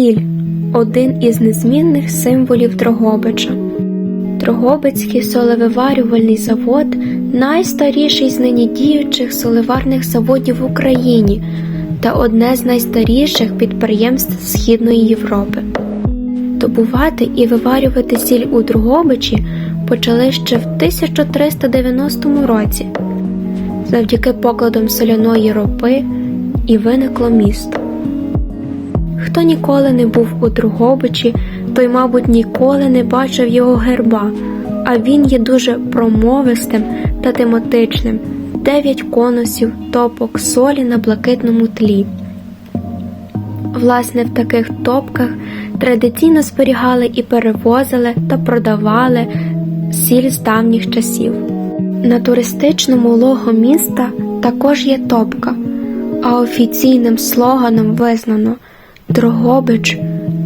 Сіль один із незмінних символів Дрогобича. Дрогобицький солевиварювальний завод найстаріший з нині діючих солеварних заводів в Україні та одне з найстаріших підприємств Східної Європи. Добувати і виварювати сіль у Дрогобичі почали ще в 1390 році. Завдяки покладам соляної ропи і виникло місто. Хто ніколи не був у Дрогобичі, той, мабуть, ніколи не бачив його герба, а він є дуже промовистим та тематичним. Дев'ять конусів, топок солі на блакитному тлі. Власне, в таких топках традиційно зберігали і перевозили та продавали сіль з давніх часів. На туристичному лого міста також є топка, а офіційним слоганом визнано Дрогобич,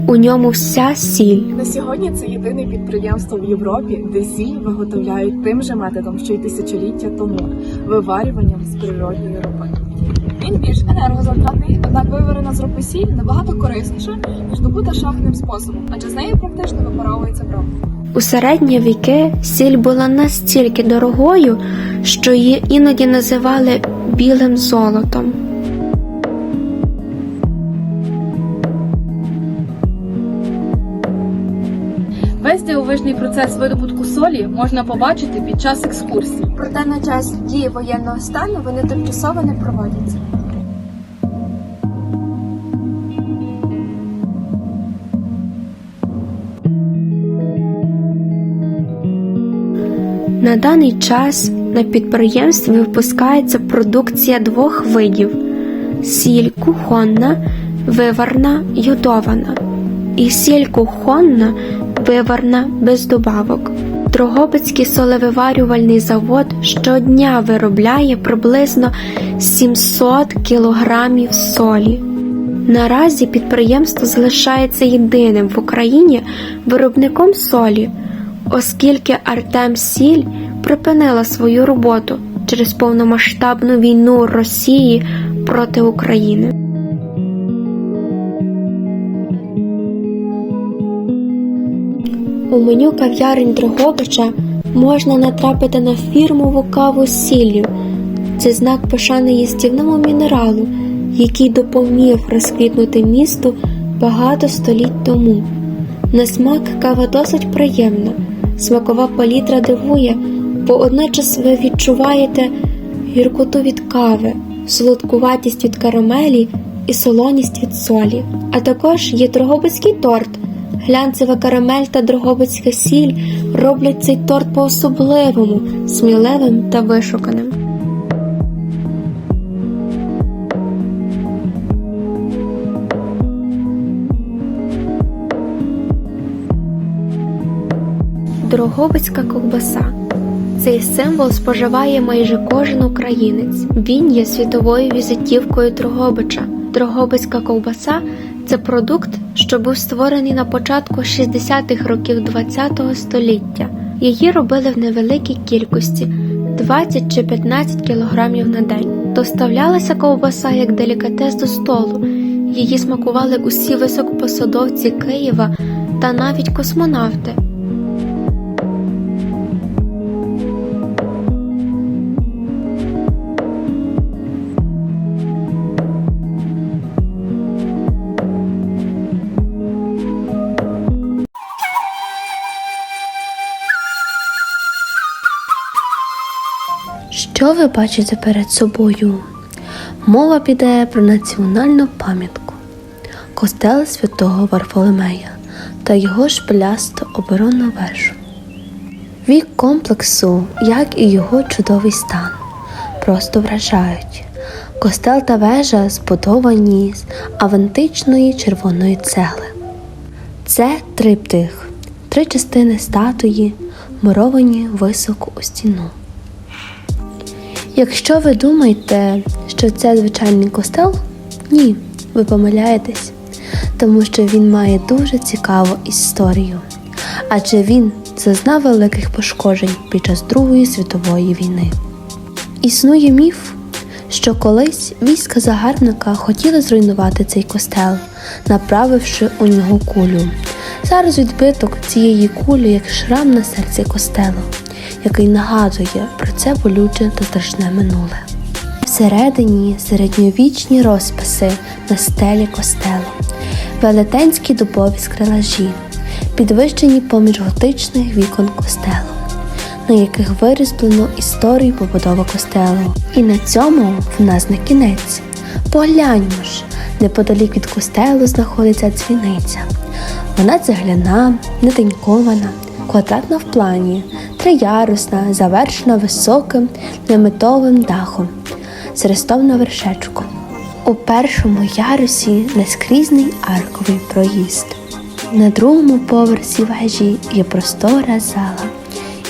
у ньому вся сіль. На сьогодні це єдине підприємство в Європі, де сіль виготовляють тим же методом, що й тисячоліття тому виварюванням з природньої ропи. Він більш енергозатратний, однак виварена з ропи сіль набагато корисніша, ніж добута шахтним способом, адже з нею практично випаровується бром. У середні віки сіль була настільки дорогою, що її іноді називали білим золотом. Весь процес видобутку солі можна побачити під час екскурсій. Проте на час дії воєнного стану вони тимчасово не проводяться. На даний час на підприємстві випускається продукція двох видів: сіль кухонна, виварна, йодована, і сіль кухонна, виварна без добавок. Дрогобицький солевиварювальний завод щодня виробляє приблизно 700 кілограмів солі. Наразі підприємство залишається єдиним в Україні виробником солі, оскільки Артем Сіль припинила свою роботу через повномасштабну війну Росії проти України. У меню кав'ярень Дрогобича можна натрапити на фірмову каву з сіллю. Це знак пошани їстівному мінералу, який допоміг розквітнути місту багато століть тому. На смак кава досить приємна, смакова палітра дивує, бо одночас ви відчуваєте гіркоту від кави, солодкуватість від карамелі і солоність від солі. А також є дрогобицький торт. Глянцева карамель та дрогобицька сіль роблять цей торт по-особливому, сміливим та вишуканим. Дрогобицька ковбаса. Цей символ споживає майже кожен українець. Він є світовою візитівкою Дрогобича. Дрогобицька ковбаса це продукт, що був створений на початку 60-х років ХХ століття. Її робили в невеликій кількості 20 чи 15 кілограмів на день. Доставлялася ковбаса як делікатес до столу. Її смакували усі високопосадовці Києва та навіть космонавти. Що ви бачите перед собою? Мова піде про національну пам'ятку костел святого Варфоломея та його шпилясту оборонну вежу. Вік комплексу, як і його чудовий стан, просто вражають. Костел та вежа збудовані з авантичної червоної цегли. Це триптих, три частини статуї, муровані високо у стіну. Якщо ви думаєте, що це звичайний костел, ні, ви помиляєтесь, тому що він має дуже цікаву історію, адже він зазнав великих пошкоджень під час Другої світової війни. Існує міф, що колись війська загарбника хотіли зруйнувати цей костел, направивши у нього кулю. Зараз відбиток цієї кулі як шрам на серці костелу, який нагадує про це болюче та страшне минуле. Всередині середньовічні розписи на стелі костелу, велетенські дубові скрилажі, підвищені поміж готичних вікон костелу, на яких вирізблено історію побудови костелу. І на цьому в нас не кінець. Погляньмо ж, неподалік від костелу знаходиться дзвіниця. Вона цегляна, нетенькована, квадратна в плані, триярусна, завершена високим неметовим дахом з рестом на вершечку. У першому ярусі наскрізний арковий проїзд. На другому поверсі вежі є простора зала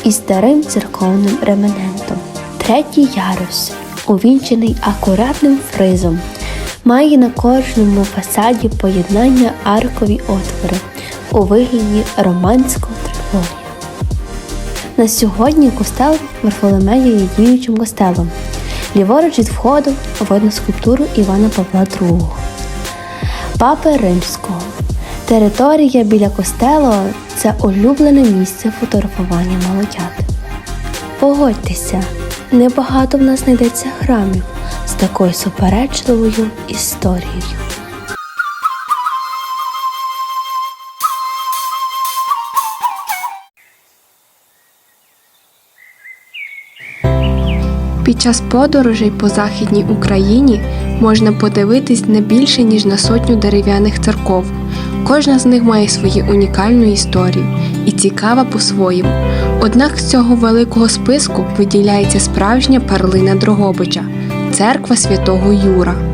із старим церковним ременентом. Третій ярус, увінчений акуратним фризом, має на кожному фасаді поєднання аркові отвори у вигляді романського. На сьогодні костел Варфоломея є діючим костелом. Ліворуч від входу видно скульптуру Івана Павла II, Папи Римського. Територія біля костелу це улюблене місце фотографування молодят. Погодьтеся, небагато в нас знайдеться храмів з такою суперечливою історією. Під час подорожей по Західній Україні можна подивитись не більше, ніж на сотню дерев'яних церков. Кожна з них має свою унікальну історію і цікава по-своєму. Однак з цього великого списку виділяється справжня перлина Дрогобича церква святого Юра.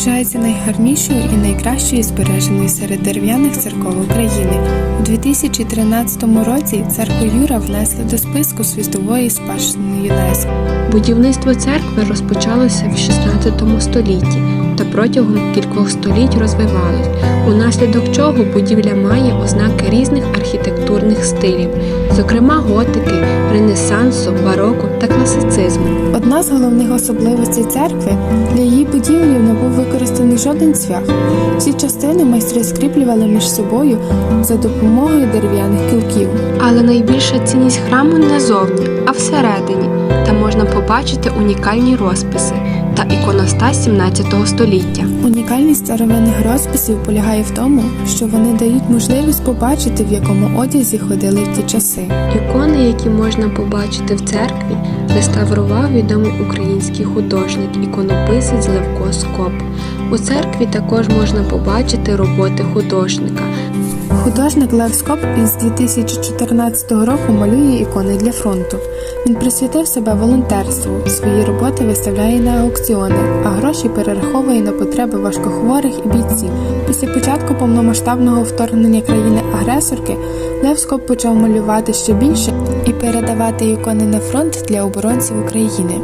Вважається найгарнішою і найкращою збереженою серед дерев'яних церков України. У 2013 році церкву Юра внесли до списку світової спадщини ЮНЕСКО. Будівництво церкви розпочалося в 16 столітті та протягом кількох століть розвивалось, унаслідок чого будівля має ознаки різних архітектурних стилів, зокрема готики, ренесансу, бароко та класицизму. Одна з головних особливостей церкви для її будівлі не був використаний жоден цвях. Всі частини майстри скріплювали між собою за допомогою дерев'яних кілків. Але найбільша цінність храму не зовні, а всередині. Там можна побачити унікальні розписи та іконостас 17 століття. Унікальність старовинних розписів полягає в тому, що вони дають можливість побачити, в якому одязі ходили в ті часи. Ікони, які можна побачити в церкві, реставрував відомий український художник, іконописець Левко Скоп. У церкві також можна побачити роботи художника. Художник Лев Скоп із 2014 року малює ікони для фронту. Він присвятив себе волонтерству. Свої роботи виставляє на аукціони, а гроші перераховує на потреби важкохворих і бійців. Після початку повномасштабного вторгнення країни-агресорки Лев Скоп почав малювати ще більше і передавати ікони на фронт для оборонців України.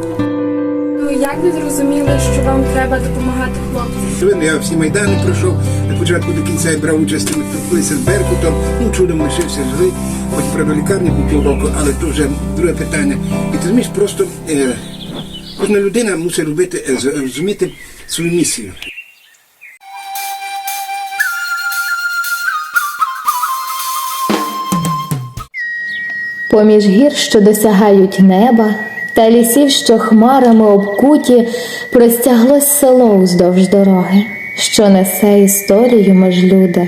Як ви зрозуміли, що вам треба допомагати хлопцям? Я всі майдани пройшов, на початку до кінця я брав участь ми спілкувалися з Беркутом, ну чудом лишився живий, хоч правда лікарні був півроку, але то вже друге питання. І ти розумієш, просто е, кожна людина мусить робити, е, розуміти свою місію. Поміж гір, що досягають неба, та лісів, що хмарами обкуті, простяглось село уздовж дороги, що несе історію межлюда.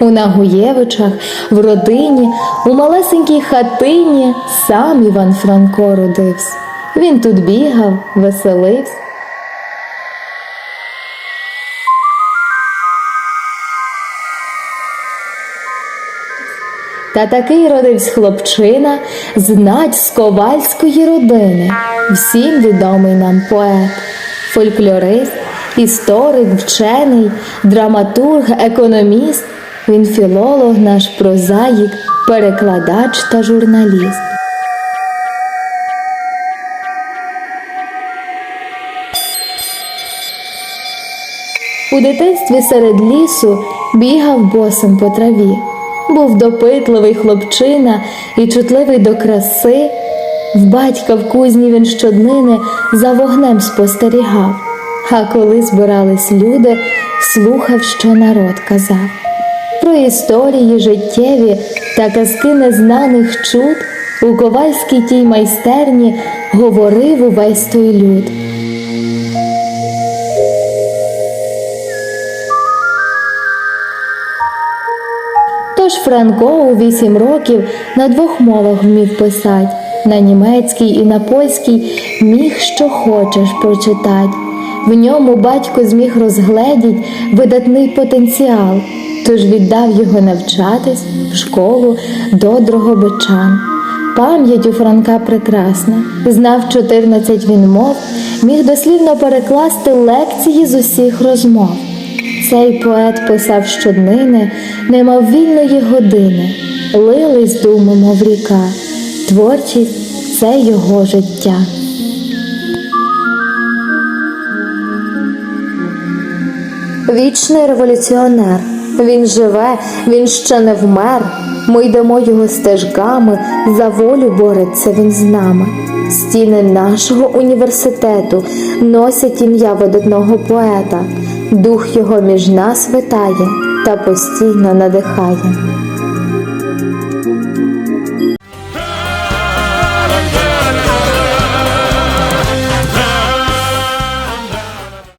У Нагуєвичах, в родині, у малесенькій хатині сам Іван Франко родився. Він тут бігав, веселився. Та такий родився хлопчина, знать з ковальської родини, всім відомий нам поет, фольклорист, історик, вчений, драматург, економіст. Він філолог, наш прозаїк, перекладач та журналіст. У дитинстві серед лісу бігав босим по траві. Був допитливий хлопчина і чутливий до краси. В батька в кузні він щоднини за вогнем спостерігав, а коли збирались люди, слухав, що народ казав. Про історії життєві та казки незнаних чуд у ковальській тій майстерні говорив увесь той люд. Тож Франко у вісім років на двох мовах вмів писать, на німецькій і на польській міг що хочеш прочитать. В ньому батько зміг розгледіть видатний потенціал, тож віддав його навчатись в школу до Дрогобичан. Пам'ять у Франка прекрасна, знав 14 він мов, міг дослівно перекласти лекції з усіх розмов. Цей поет писав щоднини, немов вільної години, лились думи, мов ріка, творчість це його життя. Вічний революціонер. Він живе, він ще не вмер. Ми йдемо його стежками, за волю бореться він з нами. Стіни нашого університету носять ім'я видатного поета. Дух його між нас витає та постійно надихає.